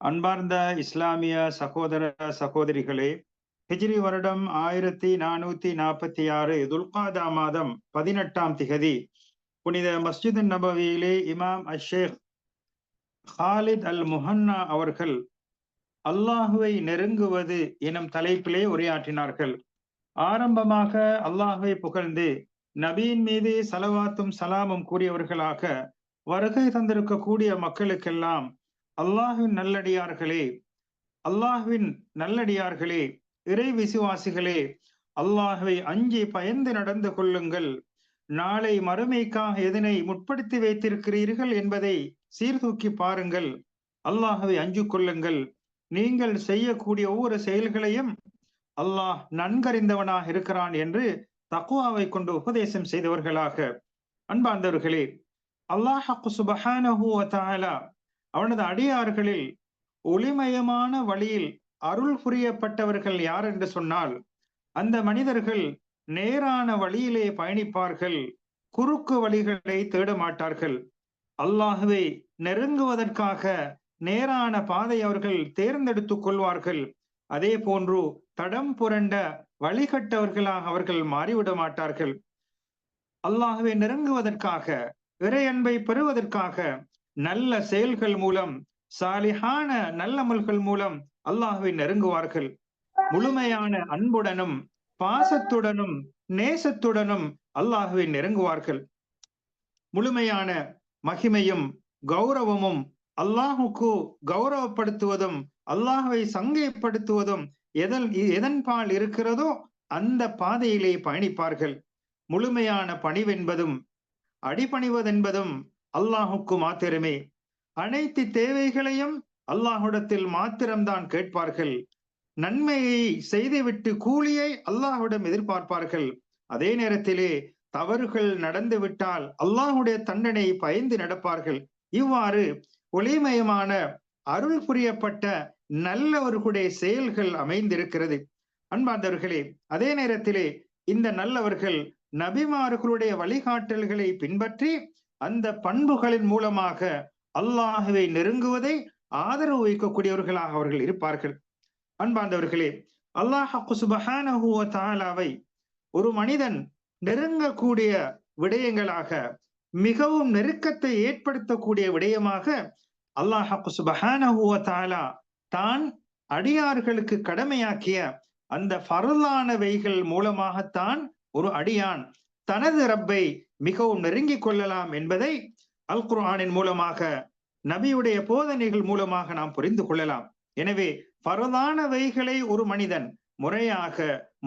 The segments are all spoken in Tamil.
அன்பார்ந்த இஸ்லாமிய சகோதர சகோதரிகளே ஹிஜ்ரி வருடம் ஆயிரத்தி நானூத்தி நாற்பத்தி ஆறு துல்காதா மாதம் பதினெட்டாம் திகதி புனித மஸ்ஜித் நபவியிலே இமாம் அஷேக் ஹாலித் அல் முஹன்னா அவர்கள் அல்லாஹுவை நெருங்குவது எனும் தலைப்பிலே உரையாற்றினார்கள். ஆரம்பமாக அல்லாஹுவை புகழ்ந்து நபியின் மீது சலவாத்தும் சலாமும் கூறியவர்களாக வருகை தந்திருக்கக்கூடிய மக்களுக்கெல்லாம் அல்லாஹுவின் நல்லடியார்களே அல்லாஹுவின் நல்லடியார்களே இறை விசுவாசிகளே அல்லாஹுவை அஞ்சி பயந்து நடந்து கொள்ளுங்கள். நாளை மறுமைக்காக எதனை முற்படுத்தி வைத்திருக்கிறீர்கள் என்பதை சீர்தூக்கி பாருங்கள். அல்லாஹுவை அஞ்சு கொள்ளுங்கள். நீங்கள் செய்யக்கூடிய ஒவ்வொரு செயல்களையும் அல்லாஹ் நன்கறிந்தவனாக இருக்கிறான் என்று தக்குவாவை கொண்டு உபதேசம் செய்தவர்களாக. அன்பார்ந்தவர்களே அல்லாஹ் சுபஹானஹூ தாலா அவனது அடியார்களில் ஒளிமயமான வழியில் அருள் புரியப்பட்டவர்கள் யார் என்று சொன்னால் அந்த மனிதர்கள் நேரான வழியிலே பயணிப்பார்கள் குறுக்கு வழிகளை தேட மாட்டார்கள். அல்லாகவே நெருங்குவதற்காக நேரான பாதை அவர்கள் தேர்ந்தெடுத்துக் கொள்வார்கள். அதே போன்று தடம் புரண்ட வழிகட்டவர்களாக அவர்கள் மாறிவிட மாட்டார்கள். அல்லாகவே நெருங்குவதற்காக இறை அன்பை பெறுவதற்காக நல்ல செயல்கள் மூலம் சாலிஹான நல்லமல்கள் மூலம் அல்லாஹுவை நெருங்குவார்கள். முழுமையான அன்புடனும் பாசத்துடனும் நேசத்துடனும் அல்லாஹுவை நெருங்குவார்கள். முழுமையான மகிமையும் கௌரவமும் அல்லாஹுக்கு கௌரவப்படுத்துவதும் அல்லாஹுவை சங்கைப்படுத்துவதும் எதன் எதன் பால் இருக்கிறதோ அந்த பாதையிலே பயணிப்பார்கள். முழுமையான பணிவென்பதும் அடிபணிவதென்பதும் அல்லாஹுக்கு மாத்திரமே. அனைத்து தேவைகளையும் அல்லாஹுடத்தில் மாத்திரம்தான் கேட்பார்கள். நன்மையை செய்துவிட்டு கூலியை அல்லாஹுடம் எதிர்பார்ப்பார்கள். அதே நேரத்திலே தவறுகள் நடந்துவிட்டால் அல்லாஹுடைய தண்டனை பயந்து நடப்பார்கள். இவ்வாறு ஒளிமயமான அருள் புரியப்பட்ட நல்லவர்களுடைய செயல்கள் அமைந்திருக்கிறது. அன்பார்ந்தவர்களே அதே நேரத்திலே இந்த நல்லவர்கள் நபிமார்களுடைய வழிகாட்டல்களை பின்பற்றி அந்த பண்புகளின் மூலமாக அல்லாஹுவை நெருங்குவதை ஆதரவு வைக்கக்கூடியவர்களாக அவர்கள் இருப்பார்கள். அன்பார்ந்தவர்களே அல்லாஹாலாவை ஒரு மனிதன் நெருங்கக்கூடிய விடயங்களாக மிகவும் நெருக்கத்தை ஏற்படுத்தக்கூடிய விடயமாக அல்லாஹாலா தான் அடியார்களுக்கு கடமையாக்கிய அந்த ஃபருளானவைகள் மூலமாகத்தான் ஒரு அடியான் தனது ரப்பை மிகவும் நெருங்கிக் கொள்ளலாம் என்பதை அல் குர்ஆனின் மூலமாக நபியுடைய போதனைகள் மூலமாக நாம் புரிந்து கொள்ளலாம். எனவே பரதானவைகளை ஒரு மனிதன் முறையாக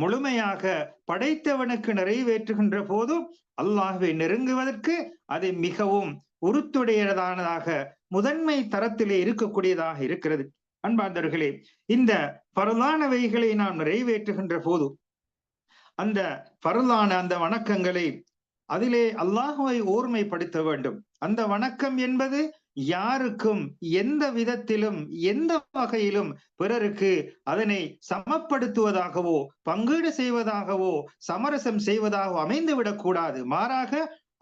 முழுமையாக படைத்தவனுக்கு நிறைவேற்றுகின்ற போது அல்லாஹுவை நெருங்குவதற்கு அது மிகவும் உருத்துடையதானதாக முதன்மை தரத்திலே இருக்கக்கூடியதாக இருக்கிறது. அன்பார்ந்தவர்களே இந்த பரதானவைகளை நாம் நிறைவேற்றுகின்ற போது அந்த பருளான அந்த வணக்கங்களை அதிலே அல்லாஹுவை ஓர்மைப்படுத்த வேண்டும். அந்த வணக்கம் என்பது யாருக்கும் எந்த விதத்திலும் எந்த வகையிலும் பிறருக்கு அதனை சமப்படுத்துவதாகவோ பங்கீடு செய்வதாகவோ சமரசம் செய்வதாகவோ அமைந்து விடக்கூடாது மாறாக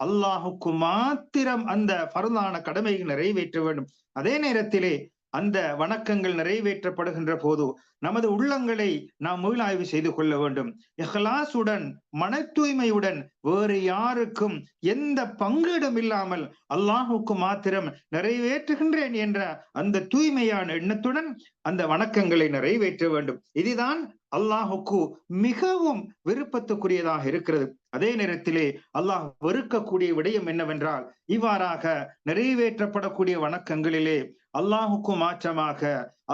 அல்லாஹுக்கு மாத்திரம் அந்த பருளான கடமையை நிறைவேற்ற வேண்டும். அதே நேரத்திலே அந்த வணக்கங்கள் நிறைவேற்றப்படுகின்ற போது நமது உள்ளங்களை நாம் மீளாய்வு செய்து கொள்ள வேண்டும். எஹ்லாசுடன் மன தூய்மையுடன் வேறு யாருக்கும் எந்த பங்கீடும் இல்லாமல் அல்லாஹுக்கு மாத்திரம் நிறைவேற்றுகின்றேன் என்ற அந்த தூய்மையான எண்ணத்துடன் அந்த வணக்கங்களை நிறைவேற்ற வேண்டும். இதுதான் அல்லாஹுக்கு மிகவும் விருப்பத்துக்குரியதாக இருக்கிறது. அதே நேரத்திலே அல்லாஹ் வெறுக்கக்கூடிய விடயம் என்னவென்றால் இவ்வாறாக நிறைவேற்றப்படக்கூடிய வணக்கங்களிலே அல்லாஹுக்கு மாற்றமாக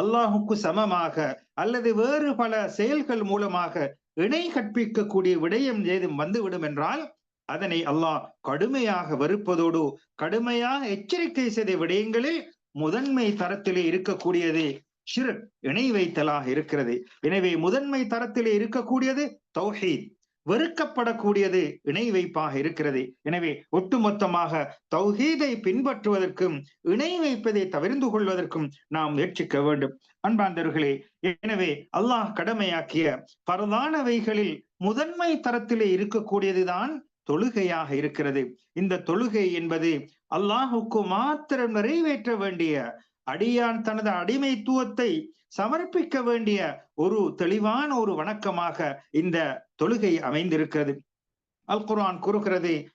அல்லாஹுக்கு சமமாக அல்லது வேறு பல செயல்கள் மூலமாக இணை கற்பிக்கக்கூடிய விடயம் ஏதும் வந்துவிடும் என்றால் அதனை அல்லாஹ் கடுமையாக வெறுப்பதோடு கடுமையாக எச்சரிக்கை செய்த விடயங்களில் முதன்மை தரத்திலே இருக்கக்கூடியது ஷிர்க் இணை வைத்தலாக இருக்கிறது. எனவே முதன்மை தரத்திலே இருக்கக்கூடியது தௌஹீத். வெறுக்கப்படக்கூடியது இணை வைப்பாக இருக்கிறது. எனவே ஒட்டுமொத்தமாக தௌஹீதை பின்பற்றுவதற்கும் இணை வைப்பதை தவிர்ந்து கொள்வதற்கும் நாம் முயற்சிக்க வேண்டும். அன்பாந்தர்களே எனவே அல்லாஹ் கடமையாக்கிய பரதானவைகளில் முதன்மை தரத்திலே இருக்கக்கூடியதுதான் தொழுகையாக இருக்கிறது. இந்த தொழுகை என்பது அல்லாஹுக்கு மாத்திரம் நிறைவேற்ற வேண்டிய அடியான் தனது அடிமைத்துவத்தை சமர்ப்பிக்க வேண்டிய ஒரு தெளிவான ஒரு வணக்கமாக இந்த தொழுகை அமைந்திருக்கிறது. அல் குரான் கூறுகிறது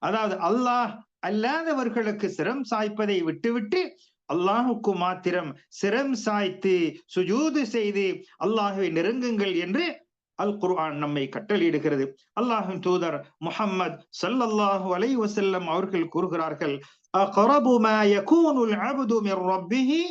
அதாவது அல்லாஹ் அல்லாதவர்களுக்கு சிரம் சாய்ப்பதை விட்டுவிட்டு அல்லாஹுக்கு மாத்திரம் சிரம் சாய்த்து சுஜூது செய்து அல்லாஹுவை நெருங்குங்கள் என்று அல் குர்ஆன் நம்மை கட்டளையிடுகிறது. அல்லாஹின் தூதர் முஹம்மது சல்லல்லாஹு அலை வசல்லம் அவர்கள் கூறுகிறார்கள் அகரபு மா யகூனுல் அப்து மின் ரப்பிஹி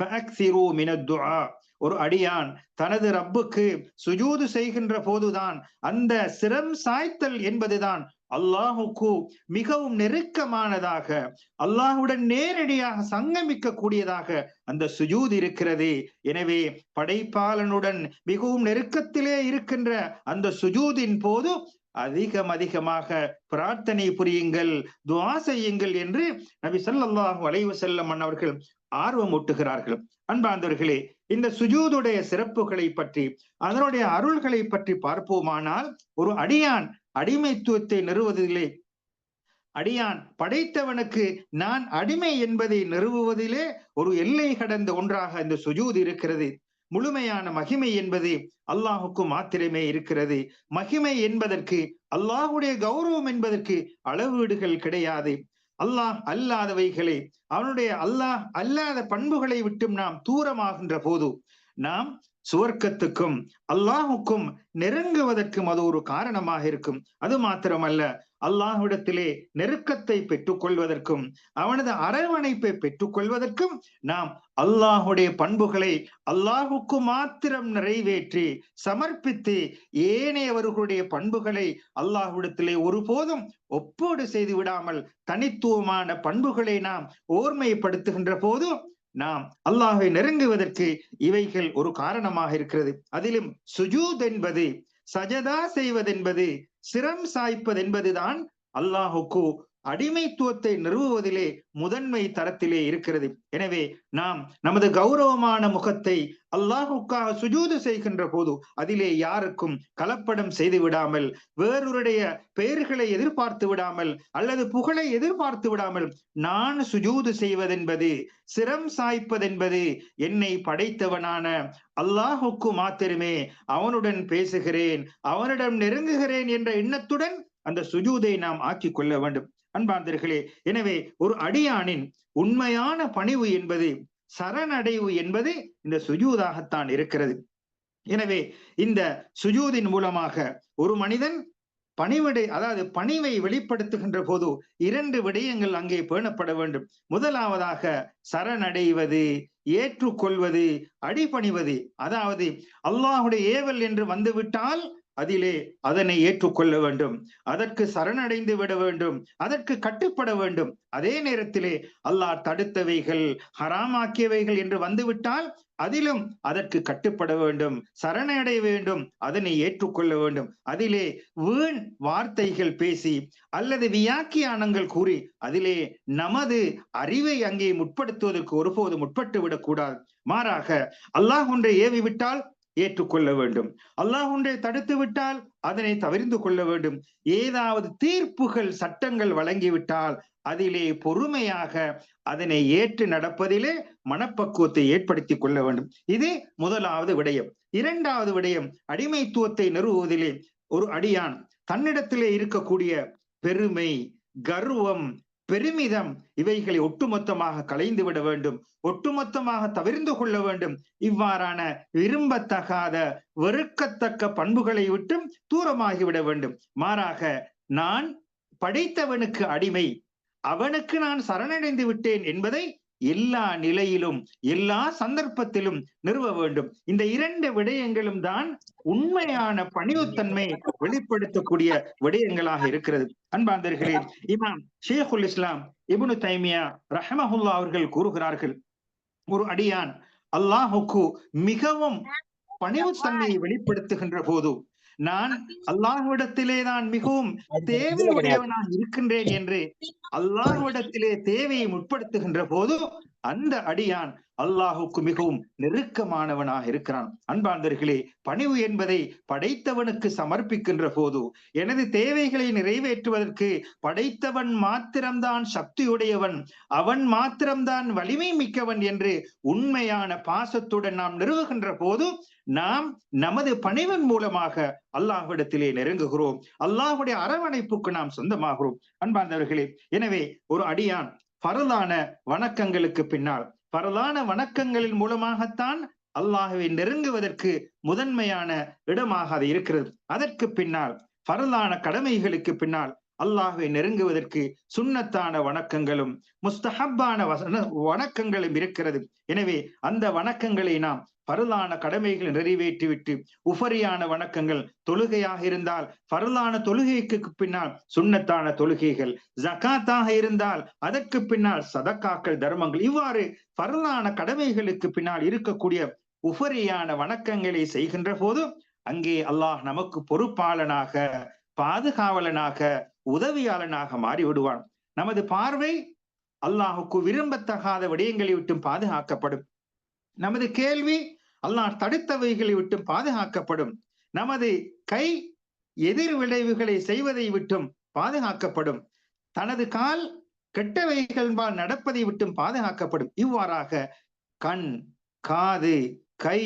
மின துஆ ஒரு அடியான் தனது ரப்புக்கு சுஜூது செய்கின்ற போதுதான் அந்த சிரம் சாய்த்தல் என்பதுதான் அல்லாஹுக்கு மிகவும் நெருக்கமானதாக அல்லாஹுடன் நேரடியாக சங்கமிக்க கூடியதாக அந்த சுஜூத் இருக்கிறது. எனவே படைப்பாளனுடன் மிகவும் நெருக்கத்திலே இருக்கின்ற அந்த சுஜூதின் போது அதிகம் அதிகமாக பிரார்த்தனை புரியுங்கள் துவா செய்யுங்கள் என்று நபி சல்லாஹு அலைவு செல்லம் அவர்கள் ஆர்வம் ஊட்டுகிறார்கள். அன்பாந்தவர்களே இந்த சுஜூதுடைய சிறப்புகளை பற்றி அதனுடைய அருள்களை பற்றி பார்ப்போமானால் ஒரு அடியான் அடிமைத்துவத்தை நிறுவுவதிலே அடியான் படைத்தவனுக்கு நான் அடிமை என்பதை நிறுவுவதிலே ஒரு எல்லை கடந்த ஒன்றாக இந்த சுஜூத் இருக்கிறது. முழுமையான மகிமை என்பது அல்லாஹுக்கு மாத்திரமே இருக்கிறது. மகிமை என்பதற்கு அல்லாஹுடைய கௌரவம் என்பதற்கு அளவீடுகள் கிடையாது. அல்லாஹ் அல்லாதவைகளை அவனுடைய அல்லாஹ் அல்லாத பண்புகளை விட்டும் நாம் தூரமாகின்ற போது நாம் சுவர்க்கத்துக்கும் அல்லாஹுக்கும் நெருங்குவதற்கும் அது ஒரு காரணமாக இருக்கும். அது மாத்திரமல்ல அல்லாஹ்விடத்திலே நெருக்கத்தை பெற்றுக்கொள்வதற்கும் அவனது அரவணைப்பை பெற்றுக்கொள்வதற்கும் நாம் அல்லாஹுடைய பண்புகளை அல்லாஹுக்கு மாத்திரம் நிறைவேற்றி சமர்ப்பித்து ஏனையவர்களுடைய பண்புகளை அல்லாஹ்விடத்திலே ஒருபோதும் ஒப்போடு செய்து விடாமல் தனித்துவமான பண்புகளை நாம் ஓர்மைப்படுத்துகின்ற போது நாம் அல்லாஹை நெருங்குவதற்கு இவைகள் ஒரு காரணமாக இருக்கிறது. அதிலும் சுஜூத் என்பது சஜதா செய்வதென்பது சிரம் சாய்ப்பது என்பதுதான் அல்லாஹுக்கு அடிமைத்துவத்தை நிறுவுவதிலே முதன்மை தரத்திலே இருக்கிறது. எனவே நாம் நமது கௌரவமான முகத்தை அல்லாஹுக்காக சுஜூது செய்கின்ற போது அதிலே யாருக்கும் கலப்படம் செய்து விடாமல் வேறொருடைய பெயர்களை எதிர்பார்த்து விடாமல் அல்லது புகழை எதிர்பார்த்து விடாமல் நான் சுஜூது செய்வதென்பது சிரம் சாய்ப்பதென்பது என்னை படைத்தவனான அல்லாஹுக்கு மாத்திரமே அவனுடன் பேசுகிறேன் அவனிடம் நெருங்குகிறேன் என்ற எண்ணத்துடன் அந்த சுஜூதை நாம் ஆக்கிக் கொள்ள வேண்டும். அன்பார்ந்தர்களே எனவே ஒரு அடியானின் உண்மையான பணிவு என்பது சரணடைவு என்பது இந்த சுஜூதாகத்தான் இருக்கிறது. எனவே இந்த சுஜூதின் மூலமாக ஒரு மனிதன் பணிவிடை அதாவது பணிவை வெளிப்படுத்துகின்ற போது இரண்டு விடயங்கள் அங்கே பேணப்பட வேண்டும். முதலாவதாக சரணடைவது ஏற்றுக்கொள்வது அடிபணிவது. அதாவது அல்லாஹுடைய ஏவல் என்று வந்துவிட்டால் அதிலே அதனை ஏற்றுக்கொள்ள வேண்டும். அதற்கு சரணடைந்து விட வேண்டும். அதற்கு கட்டுப்பட வேண்டும். அதே நேரத்திலே அல்லாஹ் தடுத்தவைகள் ஹராமாக்கியவைகள் என்று வந்துவிட்டால் அதிலும் அதற்கு கட்டுப்பட வேண்டும் சரணடைய வேண்டும் அதனை ஏற்றுக்கொள்ள வேண்டும். அதிலே வீண் வார்த்தைகள் பேசி அல்லது வியாக்கியானங்கள் கூறி அதிலே நமது அறிவை அங்கே முற்படுத்துவதற்கு ஒருபோது முற்பட்டு விடக்கூடாது மாறாக அல்லாஹ் ஒன்றை ஏவி விட்டால் ஏற்றுக்கொள்ள வேண்டும். அல்லாஹ் ஒன்றை தடுத்து விட்டால் அதனை தவிர்ந்து கொள்ள வேண்டும். ஏதாவது தீர்ப்புகள் சட்டங்கள் வழங்கிவிட்டால் அதிலே பொறுமையாக அதனை ஏற்று நடப்பதிலே மனப்பக்குவத்தை ஏற்படுத்திக் கொள்ள வேண்டும். இது முதலாவது விடயம். இரண்டாவது விடயம் அடிமைத்துவத்தை நிறுவுவதிலே ஒரு அடியான் தன்னிடத்திலே இருக்கக்கூடிய பெருமை கர்வம் பெருமிதம் இவைகளை ஒட்டுமொத்தமாக கலைந்து விட வேண்டும் ஒட்டுமொத்தமாக தவிர்ந்து கொள்ள வேண்டும். இவ்வாறான விரும்பத்தகாத வெறுக்கத்தக்க பண்புகளை விட்டும் தூரமாகிவிட வேண்டும். மாறாக நான் படைத்தவனுக்கு அடிமை அவனுக்கு நான் சரணடைந்து விட்டேன் என்பதை எல்லா நிலையிலும் எல்லா சந்தர்ப்பத்திலும் நிறுவ வேண்டும். இந்த இரண்டு விடயங்களும் தான் உண்மையான பணிவுத்தன்மை வெளிப்படுத்தக்கூடிய விடயங்களாக இருக்கிறது. அன்பாந்தர்களே இமாம் ஷேகுல் இஸ்லாம் இபுனு தைமியா ரஹமஹுல்லா அவர்கள் கூறுகிறார்கள் ஒரு அடியான் அல்லாஹுக்கு மிகவும் பணிவுத்தன்மையை வெளிப்படுத்துகின்ற போது நான் அல்லாஹ்விடத்திலே தான் மிகவும் தேவையுடையவனாக இருக்கின்றேன் என்று அல்லாஹ்விடத்திலே தேவையை முற்படுத்துகின்ற போது அந்த அடியான் அல்லாஹுக்கு மிகவும் நெருக்கமானவனாக இருக்கிறான். அன்பாந்தர்களே பணிவு என்பதை படைத்தவனுக்கு சமர்ப்பிக்கின்ற போது எனது தேவைகளை நிறைவேற்றுவதற்கு படைத்தவன் மாத்திரம்தான் சக்தியுடையவன் அவன் மாத்திரம்தான் வலிமை மிக்கவன் என்று உண்மையான பாசத்துடன் நாம் நிறுவுகின்ற போது நாம் நமது பணிவன் மூலமாக அல்லாஹ்விடத்திலே நெருங்குகிறோம். அல்லாஹுடைய அரவணைப்புக்கு நாம் சொந்தமாகிறோம். அன்பார்ந்தவர்களே எனவே ஒரு அடியான் பரதான வணக்கங்களுக்கு பின்னால். பரதான வணக்கங்களின் மூலமாகத்தான் அல்லாஹுவை நெருங்குவதற்கு முதன்மையான இடமாக அது இருக்கிறது. அதற்கு பின்னால் பரதான கடமைகளுக்கு பின்னால் அல்லாஹுவை நெருங்குவதற்கு சுண்ணத்தான வணக்கங்களும் முஸ்தஹப்பான வசன வணக்கங்களும் இருக்கிறது. எனவே அந்த வணக்கங்களை நாம் பருளான கடமைகளை நிறைவேற்றிவிட்டு உபரியான வணக்கங்கள் தொழுகையாக இருந்தால் பருளான தொழுகைக்கு பின்னால் சுண்ணத்தான தொழுகைகள் ஜகாத்தாக இருந்தால் அதற்கு பின்னால் சதக்காக்கள் தர்மங்கள். இவ்வாறு பருளான கடமைகளுக்கு பின்னால் இருக்கக்கூடிய உபரியான வணக்கங்களை செய்கின்ற போது அங்கே அல்லாஹ் நமக்கு பொறுப்பாளனாக பாதுகாவலனாக உதவியாளனாக மாறிவிடுவான். நமது பார்வை அல்லாஹுக்கு விரும்பத்தகாத விடயங்களை விட்டும் பாதுகாக்கப்படும். நமது கேள்வி அல்லாஹ் தடுத்தவைகளை விட்டும் பாதுகாக்கப்படும். நமது கை எதிர் விளைவுகளை செய்வதை விட்டும் பாதுகாக்கப்படும். தனது கால் கெட்டவைகள்பால் நடப்பதை விட்டும் பாதுகாக்கப்படும். இவ்வாறாக கண் காது கை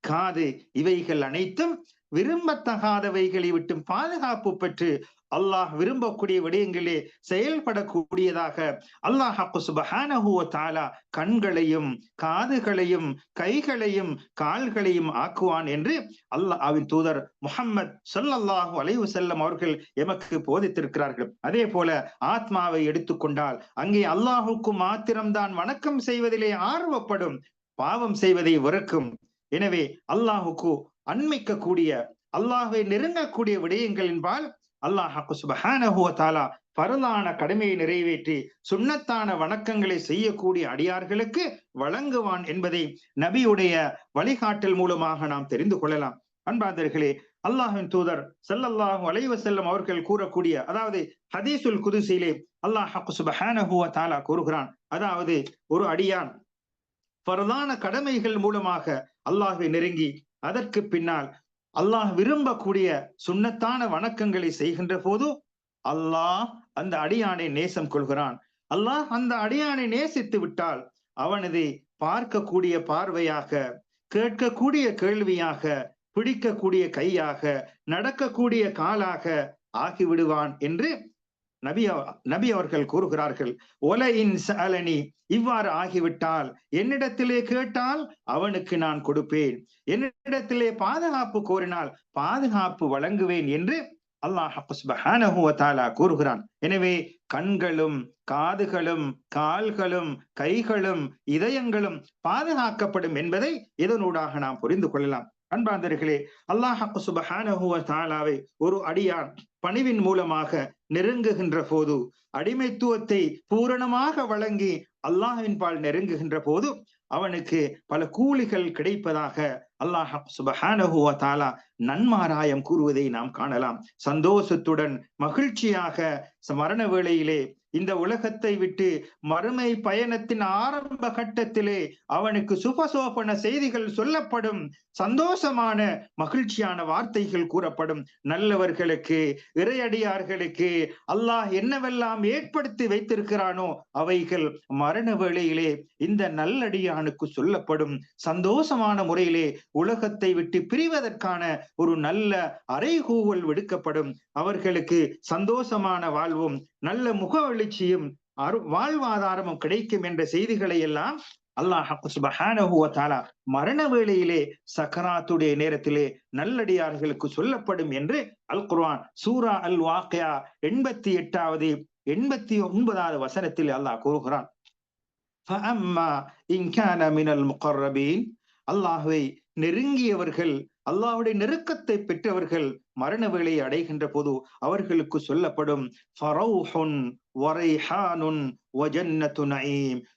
காது இவைகள் அனைத்தும் விரும்பத்தகாதவைகளை விட்டும் பாதுகாப்பு பெற்று அல்லாஹ் விரும்பக்கூடிய விடயங்களே செயல்படக்கூடியதாக அல்லாஹ் சுபஹானஹுவ தாலா கண்களையும் காதுகளையும் கைகளையும் கால்களையும் ஆக்குவான் என்று அல்லாஹ்வின் தூதர் முகம்மது சொல்லல்லாஹு அலைவு செல்லம் அவர்கள் எமக்கு போதித்திருக்கிறார்கள். அதே போல ஆத்மாவை எடுத்துக்கொண்டால் அங்கே அல்லாஹுக்கு மாத்திரம்தான் வணக்கம் செய்வதிலே ஆர்வப்படும் பாவம் செய்வதை வெறுக்கும். எனவே அல்லாஹுக்கு அண்மிக்கக்கூடிய அல்லாஹை நெருங்கக்கூடிய விடயங்களின்பால் அல்லாஹ் சுபஹானஹுவ பரலான கடமையை நிறைவேற்றி சுண்ணத்தான வணக்கங்களை செய்யக்கூடிய அடியார்களுக்கு வழங்குவான் என்பதை நபியுடைய வழிகாட்டல் மூலமாக நாம் தெரிந்து கொள்ளலாம். அன்பாதர்களே அல்லாஹின் தூதர் செல்லல்லாஹு அலைவ செல்லம் அவர்கள் கூறக்கூடிய அதாவது ஹதீசுல் குதிசிலே அல்லாஹ் சுபஹானஹுவ தாலா கூறுகிறான். அதாவது ஒரு அடியான் பரதான கடமைகள் மூலமாக அல்லாஹை நெருங்கி அதற்கு பின்னால் அல்லாஹ் விரும்பக்கூடிய சுண்ணத்தான வணக்கங்களை செய்கின்ற போது அல்லாஹ் அந்த அடியானை நேசம் கொள்கிறான். அல்லாஹ் அந்த அடியானை நேசித்து விட்டால் அவனது பார்க்கக்கூடிய பார்வையாக கேட்கக்கூடிய கேள்வியாக பிடிக்கக்கூடிய கையாக நடக்கக்கூடிய காலாக ஆகிவிடுவான் என்று நபி நபி அவர்கள் கூறுகிறார்கள் ஒலையின் சலனி இவ்வாறு ஆகிவிட்டால் என்னிடத்திலே கேட்டால் அவனுக்கு நான் கொடுப்பேன். என்னிடத்திலே பாதுகாப்பு கோரினால் பாதுகாப்பு வழங்குவேன் என்று அல்லாஹ் கூறுகிறான். எனவே கண்களும் காதுகளும் கால்களும் கைகளும் இதயங்களும் பாதுகாக்கப்படும் என்பதை இதனூடாக நாம் புரிந்து கொள்ளலாம். அன்பாந்தர்களே அல்லாஹ் சுபஹானஹுவ தாலாவை ஒரு அடியான் பணிவின் மூலமாக நெருங்குகின்ற போது அடிமைத்துவத்தை பூரணமாக வழங்கி அல்லாஹின் பால் நெருங்குகின்ற போது அவனுக்கு பல கூலிகள் கிடைப்பதாக அல்லாஹ் சுபஹானஹுவ தாலா நன்மாராயம் கூறுவதை நாம் காணலாம். சந்தோஷத்துடன் மகிழ்ச்சியாக மரண வேளையிலே இந்த உலகத்தை விட்டு மறுமை பயணத்தின் ஆரம்ப கட்டத்திலே அவனுக்கு சுபசோபன செய்திகள் சொல்லப்படும். சந்தோஷமான மகிழ்ச்சியான வார்த்தைகள் கூறப்படும். நல்லவர்களுக்கு இறையடியார்களுக்கு அல்லாஹ் என்னவெல்லாம் ஏற்படுத்தி வைத்திருக்கிறானோ அவைகள் மரண வேளையிலே இந்த நல்லடியானுக்கு சொல்லப்படும். சந்தோஷமான முறையிலே உலகத்தை விட்டு பிரிவதற்கான ஒரு நல்ல அறைகூவல் விடுக்கப்படும். அவர்களுக்கு சந்தோஷமான வாழ்வும் நல்ல முக எழுச்சியும் வாழ்வாதாரமும் கிடைக்கும் என்ற செய்திகளை எல்லாம் அல்லாஹ் மரண வேளையிலே சக்கராத்துடைய நேரத்திலே நல்லடியார்களுக்கு சொல்லப்படும் என்று அல் குர்வான் சூரா அல் வாக்கியா எண்பத்தி எட்டாவது எண்பத்தி ஒன்பதாவது வசனத்தில் அல்லாஹ் கூறுகிறான். அல்லாஹுவை நெருங்கியவர்கள் அல்லாஹுடைய நெருக்கத்தை பெற்றவர்கள் மரண வேலை அடைகின்ற போது அவர்களுக்கு சொல்லப்படும்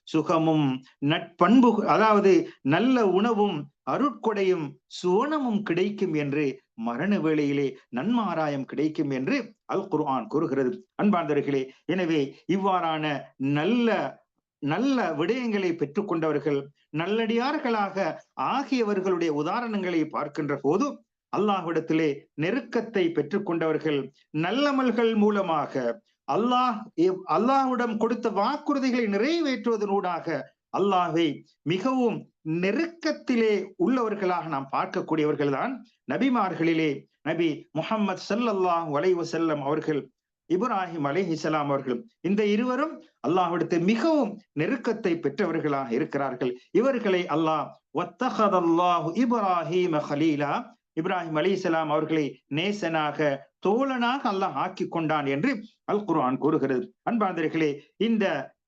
சுகமும் நட்பண்பு அதாவது நல்ல உணவும் அருட்கொடையும் சுவனமும் கிடைக்கும் என்று மரண வேளையிலே நன்மாராயம் கிடைக்கும் என்று அல் குர்ஆன் கூறுகிறது. அன்பார்ந்தவர்களே எனவே இவ்வாறான நல்ல நல்ல விடயங்களை பெற்றுக்கொண்டவர்கள் நல்லடியார்களாக ஆகியவர்களுடைய உதாரணங்களை பார்க்கின்ற போது அல்லாஹ்விடத்திலே நெருக்கத்தை பெற்றுக்கொண்டவர்கள் நல்லமல்கள் மூலமாக அல்லாஹ் அல்லாஹ்விடம் கொடுத்த வாக்குறுதிகளை நிறைவேற்றுவதனூடாக அல்லாஹை மிகவும் நெருக்கத்திலே உள்ளவர்களாக நாம் பார்க்கக்கூடியவர்கள் தான் நபிமார்களிலே. நபி முகம்மது சல்லல்லாஹ் வலைவசல்லம் அவர்கள் இப்ராஹிம் அலிஹிசலாம் அவர்கள் இந்த இருவரும் அல்லாஹ்விடத்தை மிகவும் நெருக்கத்தை பெற்றவர்களாக இருக்கிறார்கள். இவர்களை அல்லாஹ் ஒத்தகதல்லாஹு இப்ராஹிம் ஹலீலா இப்ராஹிம் அலிசலாம் அவர்களை நேசனாக தோழனாக அல்லாஹ் ஆக்கி கொண்டான் என்று அல் குர்ஆன் கூறுகிறது. அன்பாந்தர்களே இந்த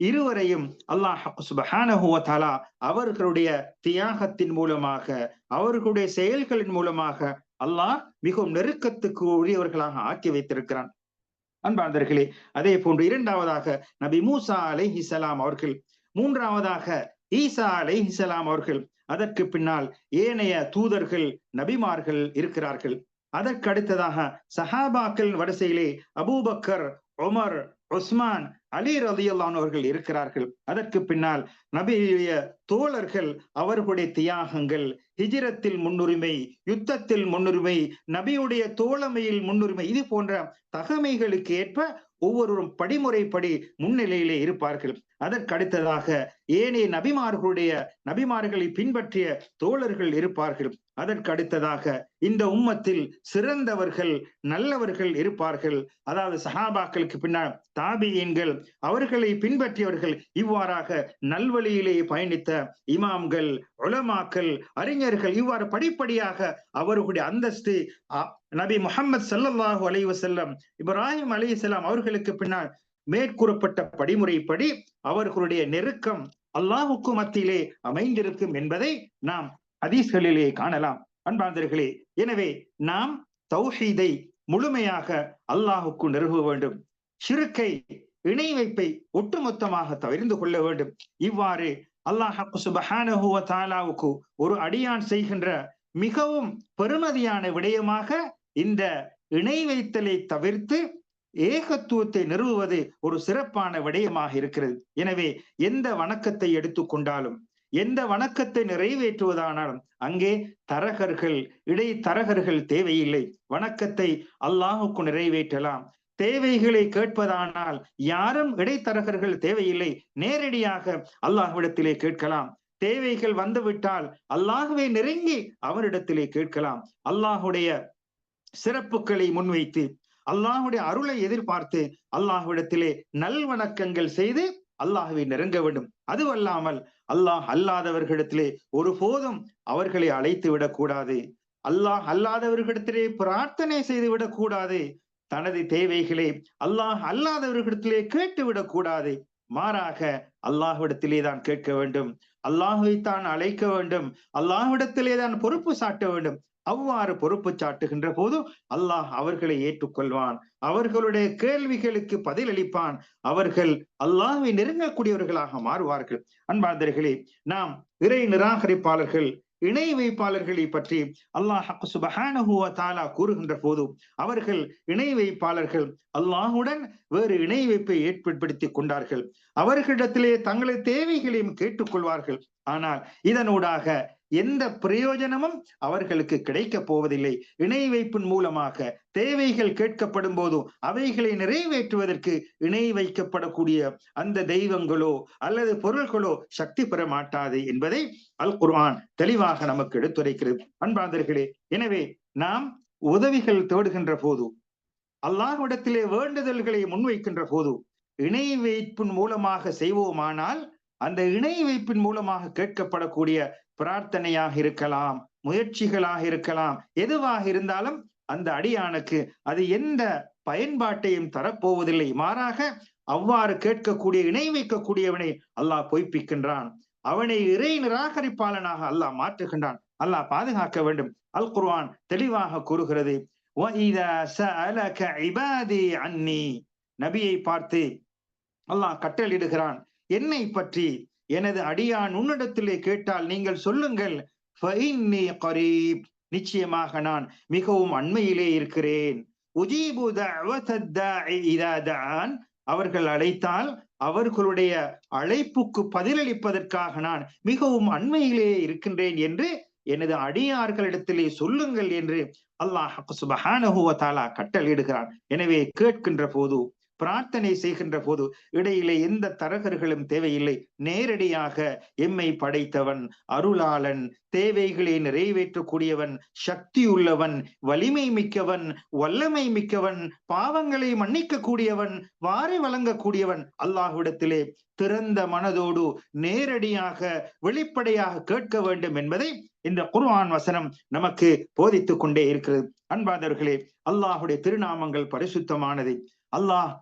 இருவரையும் அல்லாஹ் சுபஹானஹுவதாலா அவர்களுடைய தியாகத்தின் மூலமாக அவர்களுடைய செயல்களின் மூலமாக அல்லாஹ் மிகவும் நெருக்கத்துக்கு உரியவர்களாக ஆக்கி வைத்திருக்கிறான். அன்பாந்தர்களே அதே போன்று இரண்டாவதாக நபி மூசா அலை ஹிசலாம் அவர்கள் மூன்றாவதாக ஈசா அலை ஹிசலாம் அவர்கள் அதற்கு பின்னால் ஏனைய தூதர்கள் நபிமார்கள் இருக்கிறார்கள். அதற்கு அடுத்ததாக சஹாபாக்கள் வரிசையிலே Abu Bakr Omar Usman Ali ரலியல்லானவர்கள் இருக்கிறார்கள். அதற்கு பின்னால் நபியுடைய தோழர்கள் அவர்களுடைய தியாகங்கள் ஹிஜிரத்தில் முன்னுரிமை யுத்தத்தில் முன்னுரிமை நபியுடைய தோழமையில் முன்னுரிமை இது போன்ற தகமைகளுக்கு ஏற்ப ஒவ்வொருவரும் படிமுறைப்படி முன்னிலையிலே இருப்பார்கள். அதற்கடுத்ததாக ஏனைய நபிமார்களுடைய நபிமார்களை பின்பற்றிய தோழர்கள் இருப்பார்கள். அதற்கடுத்ததாக இந்த உம்மத்தில் சிறந்தவர்கள் நல்லவர்கள் இருப்பார்கள். அதாவது சஹாபாக்களுக்கு பின்னால் தாபியன்கள் அவர்களை பின்பற்றியவர்கள் இவ்வாறாக நல்வழியிலே பயணித்த இமாம்கள் உலமாக்கள் அறிஞர்கள் இவ்வாறு படிப்படியாக அவர்களுடைய அந்தஸ்து நபி முகமது சல்லாஹூ அலைவசல்லம் இப்ராஹிம் அலி அவர்களுக்கு பின்னால் மேற்கூறப்பட்ட படிமுறைப்படி அவர்களுடைய நெருக்கம் அல்லாஹுக்கு மத்தியிலே அமைந்திருக்கும் என்பதை நாம் ஹதீஸ்களிலே காணலாம். அன்பாந்தர்களே எனவே நாம் தௌஹீதை முழுமையாக அல்லாஹுக்கு நிறுவ வேண்டும். சிறுக்கை இணை வைப்பை ஒட்டுமொத்தமாக தவிர்ந்து கொள்ள வேண்டும். இவ்வாறு அல்லாஹ் சுபஹானஹுவ தாலாவுக்கு ஒரு அடியான் செய்கின்ற மிகவும் பெருமதியான விடயமாக இந்த இணை வைத்தலை தவிர்த்து ஏகத்துவத்தை நிறுவுவது ஒரு சிறப்பான விடயமாக இருக்கிறது. எனவே எந்த வணக்கத்தை எடுத்துக்கொண்டாலும் எந்த வணக்கத்தை நிறைவேற்றுவதானாலும் அங்கே தரகர்கள் இடை தரகர்கள் தேவையில்லை. வணக்கத்தை அல்லாஹுக்கு நிறைவேற்றலாம். தேவைகளை கேட்பதானால் யாரும் இடைத்தரகர்கள் தேவையில்லை. நேரடியாக அல்லாஹ்விடத்திலே கேட்கலாம். தேவைகள் வந்துவிட்டால் அல்லாஹுவை நெருங்கி அவரிடத்திலே கேட்கலாம். அல்லாஹுடைய சிறப்புகளை முன்வைத்து அல்லாஹுடைய அருளை எதிர்பார்த்து அல்லாஹ்விடத்திலே நல்வணக்கங்கள் செய்து அல்லாஹுவை நெருங்க வேண்டும். அதுவல்லாமல் அல்லாஹ் அல்லாதவர்களிடத்திலே ஒருபோதும் அவர்களை அழைத்து விடக்கூடாது அல்லாஹ் அல்லாதவர்களிடத்திலே பிரார்த்தனை செய்து விடக்கூடாது தனது தேவைகளை அல்லாஹ் அல்லாதவர்களிடத்திலே கேட்டு விடக்கூடாது மாறாக அல்லாஹ்விடத்திலே தான் கேட்க வேண்டும். அல்லாஹுவை தான் அழைக்க வேண்டும். அல்லாஹ்விடத்திலே தான் பொறுப்பு சாட்ட வேண்டும். அவ்வாறு பொறுப்பு சாட்டுகின்ற போது அல்லாஹ் அவர்களை ஏற்றுக்கொள்வான். அவர்களுடைய கேள்விகளுக்கு பதிலளிப்பான். அவர்கள் அல்லாஹை நெருங்கக்கூடியவர்களாக மாறுவார்கள். அன்பார்ந்தர்களே நாம் இறை நிராகரிப்பாளர்கள் இணை வைப்பாளர்களை பற்றி அல்லாஹ் சுபஹானஹுவ தாலா கூறுகின்ற போது அவர்கள் இணை வைப்பாளர்கள் அல்லாஹுடன் வேறு இணை வைப்பை ஏற்படுத்தி கொண்டார்கள். அவர்களிடத்திலே தங்களது தேவைகளையும் கேட்டுக்கொள்வார்கள் ஆனால் இதனூடாக எந்த பிரயோஜனமும் அவர்களுக்கு கிடைக்க போவதில்லை. இணை வைப்பின் மூலமாக தேவைகள் கேட்கப்படும் போதும் அவைகளை நிறைவேற்றுவதற்கு இணை வைக்கப்படக்கூடிய அந்த தெய்வங்களோ அல்லது பொருள்களோ சக்தி பெற மாட்டாது என்பதை அல் குர்ஆன் தெளிவாக நமக்கு எடுத்துரைக்கிறது. அன்பாந்தர்களே எனவே நாம் உதவிகள் தேடுகின்ற போது அல்லாஹ்விடத்திலே வேண்டுதல்களை முன்வைக்கின்ற போது இணை வைப்பின் மூலமாக செய்வோமானால் அந்த இணை வைப்பின் மூலமாக கேட்கப்படக்கூடிய பிரார்த்தனையாக இருக்கலாம் முயற்சிகளாக இருக்கலாம் எதுவாக இருந்தாலும் அந்த அடியானுக்கு அது எந்த பயன்பாட்டையும் தரப்போவதில்லை. மாறாக அவ்வாறு கேட்கக்கூடிய இணை வைக்கக்கூடியவனை அல்லாஹ் பொய்ப்பிக்கின்றான். அவனை இறை நிராகரிப்பாளனாக அல்லாஹ் மாற்றுகின்றான். அல்லாஹ் பாதுகாக்க வேண்டும். அல் குர்வான் தெளிவாக கூறுகிறது. அன்னி. நபியை பார்த்து அல்லாஹ் கட்டளிடுகிறான் என்னை பற்றி எனது அடியான் உன்னிடத்திலே கேட்டால் நீங்கள் சொல்லுங்கள் நிச்சயமாக நான் மிகவும் அண்மையிலே இருக்கிறேன். அவர்கள் அழைத்தால் அவர்களுடைய அழைப்புக்கு பதிலளிப்பதற்காக நான் மிகவும் அண்மையிலே இருக்கின்றேன் என்று எனது அடியார்களிடத்திலே சொல்லுங்கள் என்று அல்லாஹ் சுபஹானஹுவ தாலா கட்டளையிடுகிறான். எனவே கேட்கின்ற போது பிரார்த்தனை செய்கின்ற போது இடையிலே எந்த தரகர்களும் தேவையில்லை. நேரடியாக எம்மை படைத்தவன் அருளாளன் தேவைகளை நிறைவேற்றக்கூடியவன் சக்தி உள்ளவன் வலிமை மிக்கவன் வல்லமை மிக்கவன் பாவங்களை மன்னிக்க கூடியவன் வாரி வழங்கக்கூடியவன் அல்லாஹ்விடத்திலே திறந்த மனதோடு நேரடியாக வெளிப்படையாக கேட்க வேண்டும் என்பதை இந்த குர்ஆன் வசனம் நமக்கு போதித்துக் கொண்டே இருக்கிறது. அன்பாதவர்களே அல்லாஹுடைய திருநாமங்கள் பரிசுத்தமானது. அல்லாஹ்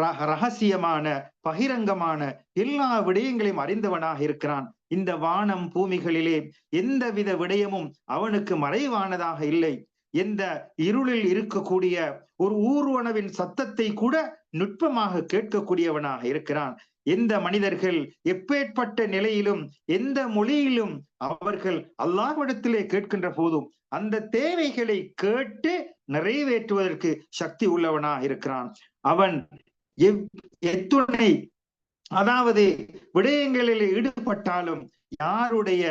ரகசியமான பகிரங்கமான எல்லா விடயங்களையும் அறிந்தவனாக இருக்கிறான். இந்த வானம் பூமிகளிலே எந்தவித விடயமும் அவனுக்கு மறைவானதாக இல்லை. எந்த இருளில் இருக்கக்கூடிய ஒரு ஊர்வனவின் சத்தத்தை கூட நுட்பமாக கேட்கக்கூடியவனாக இருக்கிறான். எந்த மனிதர்கள் எப்பேற்பட்ட நிலையிலும் எந்த மொழியிலும் அவர்கள் அல்லாஹ்விடத்திலே கேட்கின்ற போதும் அந்த தேவைகளை கேட்டு நிறைவேற்றுவதற்கு சக்தி உள்ளவனாக இருக்கிறான். அவன் எத்துணை. அதாவது விடயங்களில் ஈடுபட்டாலும் யாருடைய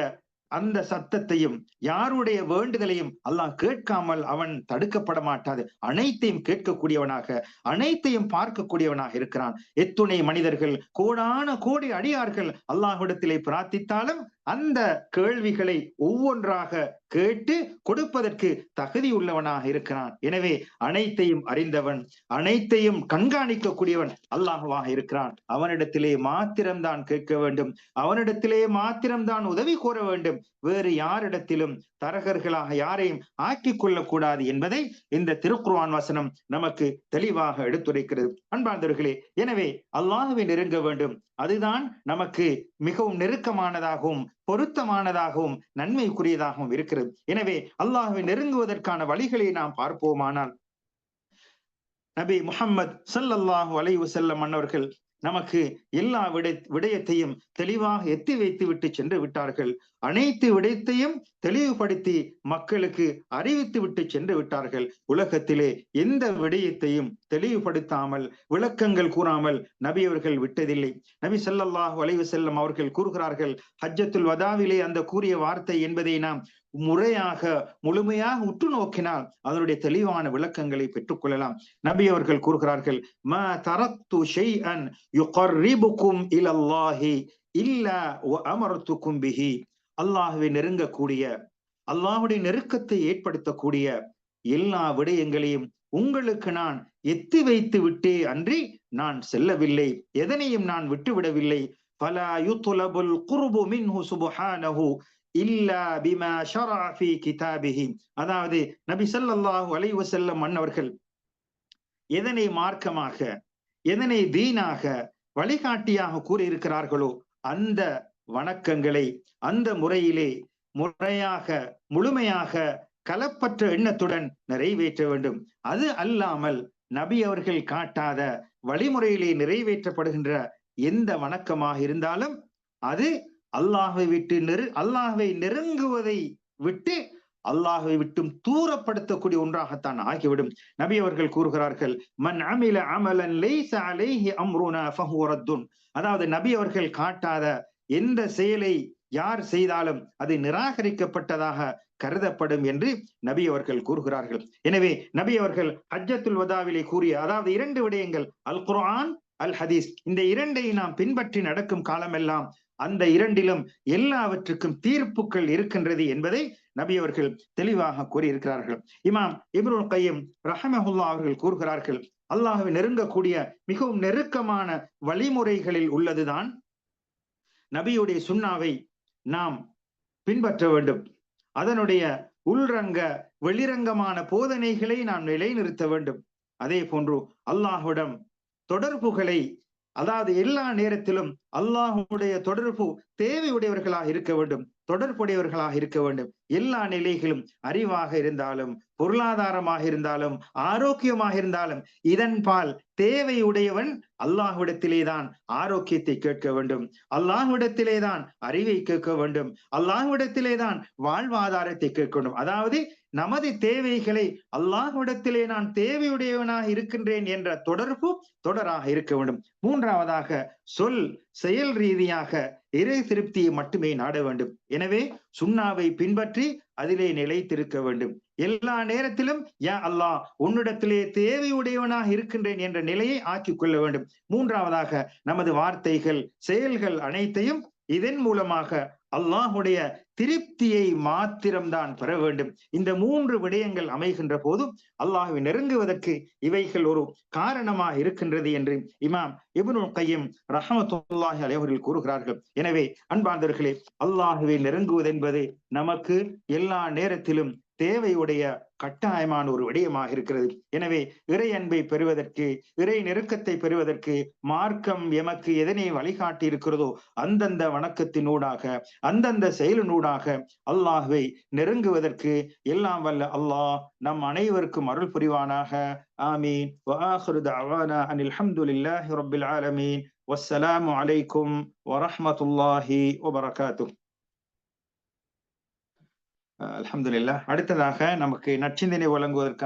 அந்த சத்தத்தையும் யாருடைய வேண்டுதலையும் அல்லாஹ் கேட்காமல் அவன் தடுக்கப்பட மாட்டாது. அனைத்தையும் கேட்கக்கூடியவனாக அனைத்தையும் பார்க்கக்கூடியவனாக இருக்கிறான். எத்துணை மனிதர்கள் கோடான கோடி அடியார்கள் அல்லாஹ்விடத்திலே பிரார்த்தித்தாலும் அந்த கேள்விகளை ஒவ்வொன்றாக கேட்டு கொடுப்பதற்கு தகுதி உள்ளவனாக இருக்கிறான். எனவே அனைத்தையும் அறிந்தவன் அனைத்தையும் கண்காணிக்கக்கூடியவன் அல்லாஹுவாக இருக்கிறான். அவனிடத்திலே மாத்திரம்தான் கேட்க வேண்டும். அவனிடத்திலே மாத்திரம்தான் உதவி கோர வேண்டும். வேறு யாரிடத்திலும் தரகர்களாக யாரையும் ஆக்கிக் கொள்ளக்கூடாது என்பதை இந்த திருக்குர்வான் வசனம் நமக்கு தெளிவாக எடுத்துரைக்கிறது. அன்பார்ந்தவர்களே எனவே அல்லாஹுவை நெருங்க வேண்டும். அதுதான் நமக்கு மிகவும் நெருக்கமானதாகவும் பொருத்தமானதாகவும் நன்மைக்குரியதாகவும் இருக்கிறது. எனவே அல்லாஹுவை நெருங்குவதற்கான வழிகளை நாம் பார்ப்போமானால் நபி முகம்மது சல்லல்லாஹு அலைஹி வஸல்லம் மன்னவர்கள் நமக்கு எல்லா விட விடயத்தையும் தெளிவாக எத்தி வைத்து விட்டு சென்று விட்டார்கள். அனைத்து விடயத்தையும் தெளிவுபடுத்தி மக்களுக்கு அறிவித்து விட்டு சென்று விட்டார்கள். உலகத்திலே எந்த விடயத்தையும் தெளிவுபடுத்தாமல் விளக்கங்கள் கூறாமல் நபி அவர்கள் விட்டதில்லை. நபி செல்லல்லாஹ் வலைவு செல்லும் அவர்கள் கூறுகிறார்கள் ஹஜ்ஜத்துல் வதாவிலே அந்த கூறிய வார்த்தை என்பதை நாம் முறையாக முழுமையாக உற்று நோக்கினால் அதனுடைய தெளிவான விளக்கங்களை பெற்றுக்கொள்ளலாம் நபி அவர்கள் கூறுகிறார்கள் ம தரத்து ஷைஅன் யுகர்ரிபுக்கும் இலல்லாஹி இல்லா வ அமர்த்துக்கும் பிஹி. அல்லாஹுவை நெருங்கக்கூடிய அல்லாஹுடைய நெருக்கத்தை ஏற்படுத்தக்கூடிய எல்லா விடயங்களையும் உங்களுக்கு நான் எத்தி வைத்து விட்டே அன்றி நான் செல்லவில்லை. எதனையும் நான் விட்டுவிடவில்லை. பல யுத்துலபுல் குருபு மின்ஹு சுப்ஹானஹு இல்லா பிமா ஷரா ஃபி கிதாபிஹி. அதாவது நபி ஸல்லல்லாஹு அலைஹி வஸல்லம் மன்னவர்கள் எதனை மார்க்கமாக எதனை தீனாக வழிகாட்டியாக கூறியிருக்கிறார்களோ அந்த வணக்கங்களை அந்த முறையிலே முறையாக முழுமையாக கலப்பற்ற எண்ணத்துடன் நிறைவேற்ற வேண்டும். அது அல்லாமல் நபி அவர்கள் காட்டாத வழிமுறையிலே நிறைவேற்றப்படுகின்ற எந்த வணக்கமாக இருந்தாலும் அது அல்லாஹை விட்டு நெரு அல்லாஹை நெருங்குவதை விட்டு அல்லாஹை விட்டும் தூரப்படுத்தக்கூடிய ஒன்றாகத்தான் ஆகிவிடும். நபி அவர்கள் கூறுகிறார்கள் மன் அமில அமலன் லைஸ அலைஹி அம்ருனா அதாவது நபி அவர்கள் காட்டாத எந்த செயலை யார் செய்தாலும் அது நிராகரிக்கப்பட்டதாக கருதப்படும் என்று நபி அவர்கள் கூறுகிறார்கள். எனவே நபி அவர்கள் ஹஜ்ஜத்துல் வதாவிலே கூறிய அதாவது இரண்டு விடயங்கள் அல் குர்ஆன் அல் ஹதீஸ். இந்த இரண்டை நாம் பின்பற்றி நடக்கும் காலமெல்லாம் அந்த இரண்டிலும் எல்லாவற்றுக்கும் தீர்ப்புகள் இருக்கின்றது என்பதை நபி அவர்கள் தெளிவாக கூறியிருக்கிறார்கள். இமாம் இப்ருல் கையம் ரஹமஹுல்லா அவர்கள் கூறுகிறார்கள் அல்லாஹுவை நெருங்கக்கூடிய மிகவும் நெருக்கமான வழிமுறைகளில் உள்ளதுதான் நபியுடைய சுண்ணாவை நாம் பின்பற்ற வேண்டும். அதனுடைய உள்ரங்க வெளிரங்கமான போதனைகளை நாம் நிலைநிறுத்த வேண்டும். அதே போன்று அல்லாஹுடம் தொடர்புகளை அதாவது எல்லா நேரத்திலும் அல்லாஹுடைய தொடர்பு தேவையுடையவர்களாக இருக்க வேண்டும். தொடர்புடையவர்களாக இருக்க வேண்டும். எல்லா நிலைகளும் அறிவாக இருந்தாலும் பொருளாதாரமாக இருந்தாலும் ஆரோக்கியமாக இருந்தாலும் இதன் பால் தேவையுடையவன் அல்லாஹ்விடத்திலேதான் ஆரோக்கியத்தை கேட்க வேண்டும். அல்லாஹ்விடத்திலேதான் அறிவை கேட்க வேண்டும். அல்லாஹ்விடத்திலேதான் வாழ்வாதாரத்தை கேட்க வேண்டும். அதாவது நமது தேவைகளை அல்லாஹ்விடத்திலே நான் தேவையுடையவனாக இருக்கின்றேன் என்ற தொடர்பு தொடராக இருக்க வேண்டும். மூன்றாவதாக சொல் செயல் ரீதியாக இறை திருப்தியை மட்டுமே நாட வேண்டும். எனவே சுண்ணாவை பின்பற்றி அதிலே நிலைத்திருக்க வேண்டும். எல்லா நேரத்திலும் யா அல்லாஹ் உன்னிடத்திலே தேவையுடையவனாக இருக்கின்றேன் என்ற நிலையை ஆக்கிக் கொள்ள வேண்டும். மூன்றாவதாக நமது வார்த்தைகள் செயல்கள் அனைத்தையும் இதன் மூலமாக அல்லாஹுடைய திருப்தியை மாத்திரம்தான் பெற வேண்டும். இந்த மூன்று விடயங்கள் அமைகின்ற போதும் அல்லாஹுவை நெருங்குவதற்கு இவைகள் ஒரு காரணமாக இருக்கின்றது என்று இமாம் இபுனு கையம் ரஹமத்துல்லாஹி அலைவர்கள் கூறுகிறார்கள். எனவே அன்பார்ந்தவர்களே அல்லாஹுவை நெருங்குவது என்பது நமக்கு எல்லா நேரத்திலும் தேவையுடைய கட்டாயமான ஒரு விடயமாக இருக்கிறது. எனவே இறை அன்பை பெறுவதற்கு இறை நெருக்கத்தை பெறுவதற்கு மார்க்கம் எமக்கு எதனை வழிகாட்டி இருக்கிறதோ அந்தந்த வணக்கத்தினூடாக அந்தந்த செயலினூடாக அல்லாஹுவை நெருங்குவதற்கு எல்லாம் வல்ல அல்லாஹ் நம் அனைவருக்கும் அருள் புரிவானாக. ஆமீன். அனில் வசலாம் அலைக்கும் வரமத்துல்லாஹி வபரகாத்து அல்ஹம்துலில்லா அடுத்ததாக நமக்கு நற்சிந்தனை வழங்குவதற்கு